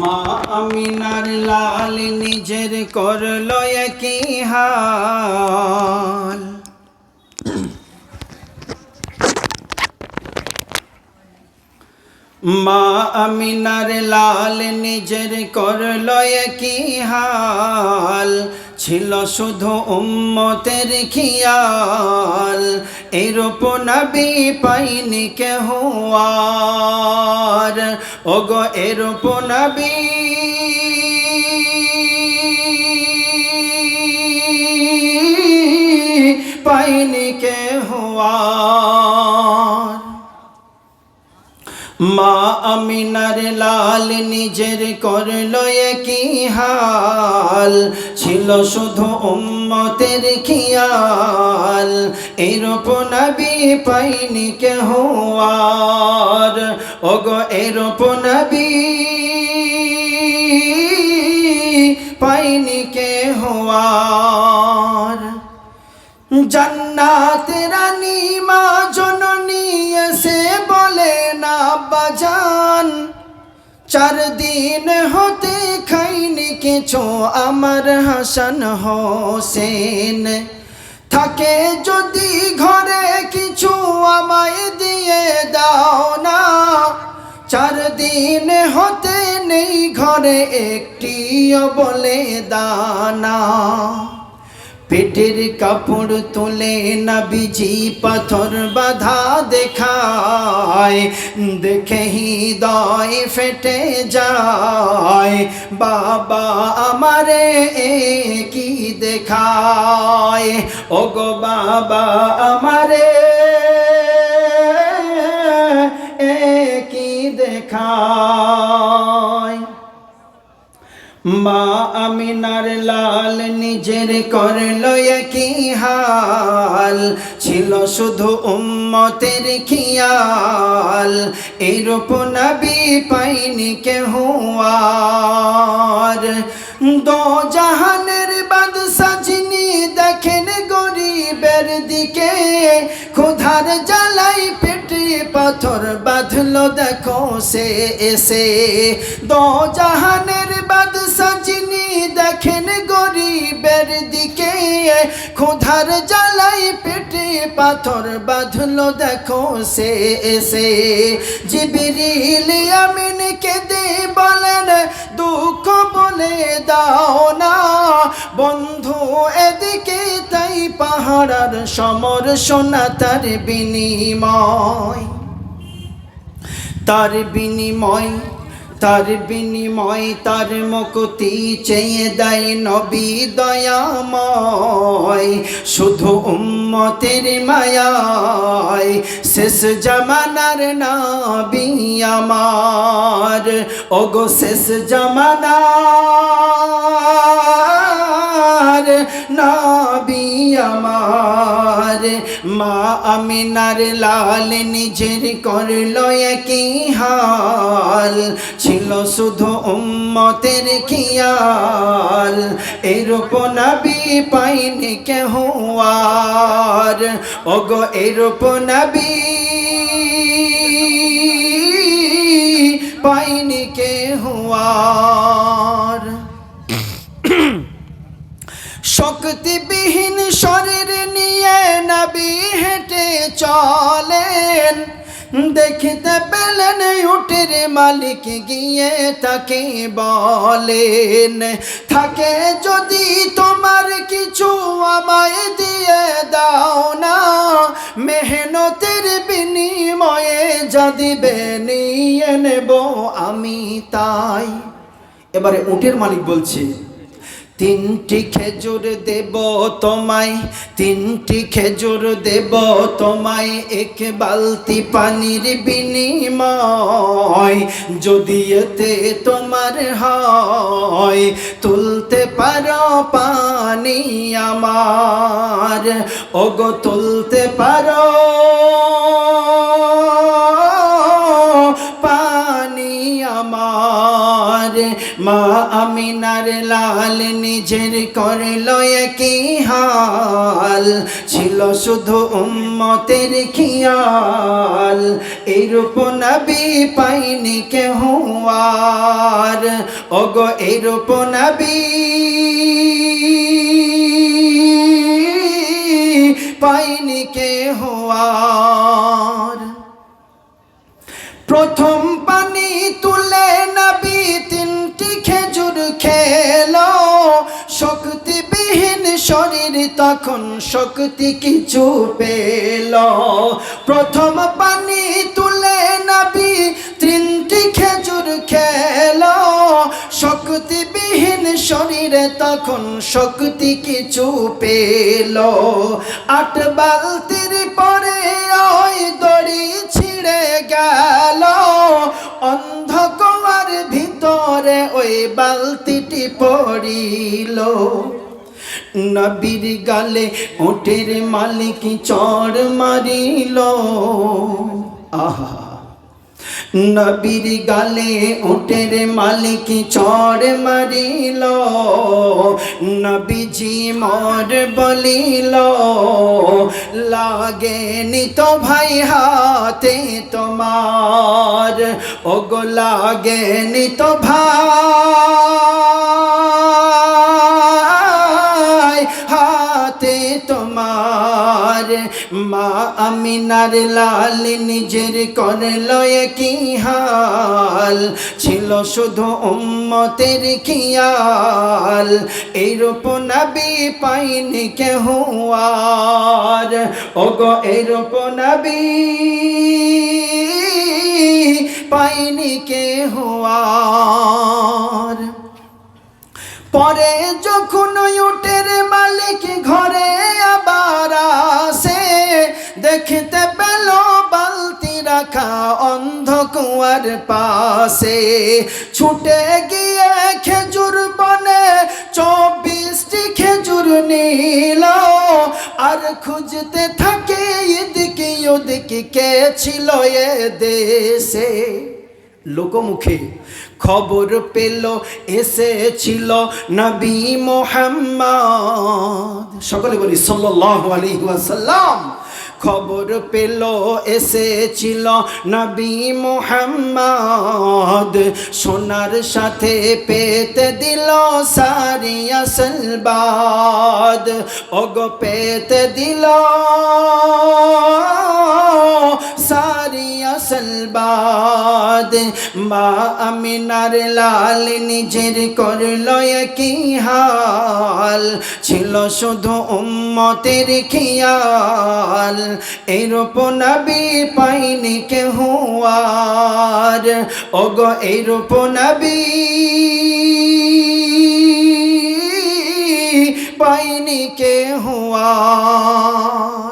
মা আমিনার লাল নিজের করল একই হাল। মা আমিনার লাল নিজের করল একই হাল। ছিল শুধু উম্মতের খিয়াল, এরূপ নবী পাইনি কেহ আর। ওগো, এরূপ নবী পাইনি কেহ আর। মা আমিনার লাল নিজের করল কি হাল। ছিল শুধু উম্মতের খিয়াল। এরূপ নবী পাইনি কেহ আর। ওগো, এরূপ নবী পাইনি কেহ আর। জান্নাত চার দিন হতে খাইনি কিছু, আমার হাসান হোসেন। থাকে যদি ঘরে কিছু আমায় দিয়ে দাও না, চার দিন হতে নেই ঘরে একটিও বলে দানা পেটের কাপড় তুলে নাবিজি পাথর বাধা দেখায়, দেখে হৃদয় ফেটে যায়। বাবা আমারে কি দেখায় ও গো বাবা আমারে মা আমিনার লাল নিজের করল কি হাল। ছিল শুধু উম্মতের খিয়াল। এরূপ নবী পাইনি কেহ আর। দো জাহানের বাদশা যিনি দেখেন গরিবের দিকে, ক্ষুধার জ্বালাই পাথর বাঁধলো দেখো সে এসে। দো জাহানের বাদশা যিনি দেখেন গরিবের দিকে, ক্ষুধার জ্বালাই পেটে পাথর বাঁধলো দেখো সে এসে। জিবিরিল আমিন কেঁদে বলেন, দুঃখ বলে দাও না। বন্ধু, এদিকে তাই পাহাড়ার সমর সোনা তার বিনিময়। তার বিনিময় তার বিনিময় তার মুক্তি চেয়ে দেয় নবী দয়াময়। শুধু উম্মতের মায়ায় শেষ জামানার নবী আমার। ওগো শেষ জামানার নবী আমার। মা আমিনার লাল নিজের করল একই হাল। ছিল শুধু উম্মতের খিয়াল। এরূপ নবী পাইনি কেহ আর। ওগো এরূপ নবী পাইনি কেহ আর। শক্তিবিহীন শরীর নিয়ে নবী হেঁটে চলেন। দেখিতে পেলেন উটের মালিক গিয়ে তাকে বলেন, থাকে যদি তোমার কিছু আমায় দিয়ে দাও না, মেহনতের বিনিময়ে যা দিবে নিয়ে নেব আমি তাই। এবারে উটের মালিক বলছে তিনটি খেজুর দেব তোমায়, তিনটি খেজুর দেব তোমায়, এক বালতি পানির বিনিময়। যদি এতে তোমার হয়, তুলতে পারো পানি আমার। ওগো, তুলতে পারো মা আমিনার লাল নিজের করল কি হাল। ছিল শুধু উম্মতের খিয়াল। এইরূপ নবী পাইনি কেহ আর। ওগো এইরূপ নবী পাইনি কেহ আর। প্রথম শরীর তখন শক্তি কিছু পেল। প্রথম পানি তুলে নাবি, তিনটি খেজুর খেল। শক্তিবিহীন শরীরে তখন শক্তি কিছু পেল। আট বালতির পরে ওই দড়ি ছিঁড়ে গেল। অন্ধকার ভিতরে ওই বালতিটি পড়িল। নবীর গালে ওটের মালিক চড় মারিল। আহা। নবীর গালে উটের মালিক চড় মারিল। নবীজি মর বলিল, লাগে নিত ভাই হাতে তোমার। ওগো, লাগে নিত ভাই তোমার মা আমিনার লাল নিজের করল কি হাল? ছিল শুধু উম্মতের খিয়াল। এইরূপ নবী পাইনি কেহ আর। ওগো এইরূপ নবী পাইনি কেহ আর। পরে যখন উটের মালিক ঘরে দেখতে পেল বালতি রাখা অন্ধ কুয়ার পাশে। ছুটে গিয়ে খেজুর বনে চব্বিশটি খেজুর নিল। আর খুঁজতে থাকে এদিকে ওদিকে কে ছিল এ দেশে। লোকমুখে খবর পেল, এসেছিল নবী মোহাম্মদ। সকলে বলি সাল্লাল্লাহু আলাইহি ওয়াসাল্লাম। খবর পেল এসেছিল নবী মোহাম্মদ। সোনার সাথে পেতে দিল সারি আসলবাদ। ওগো পেতে দিল আসলবাদ মা আমিনার লাল নিজের করল কি হাল? ছিল শুধু উম্মতের খিয়াল। এইরূপ নবী পাইনি কেহ আর। ওগো এইরূপ নবী পাইনি কেহ আর।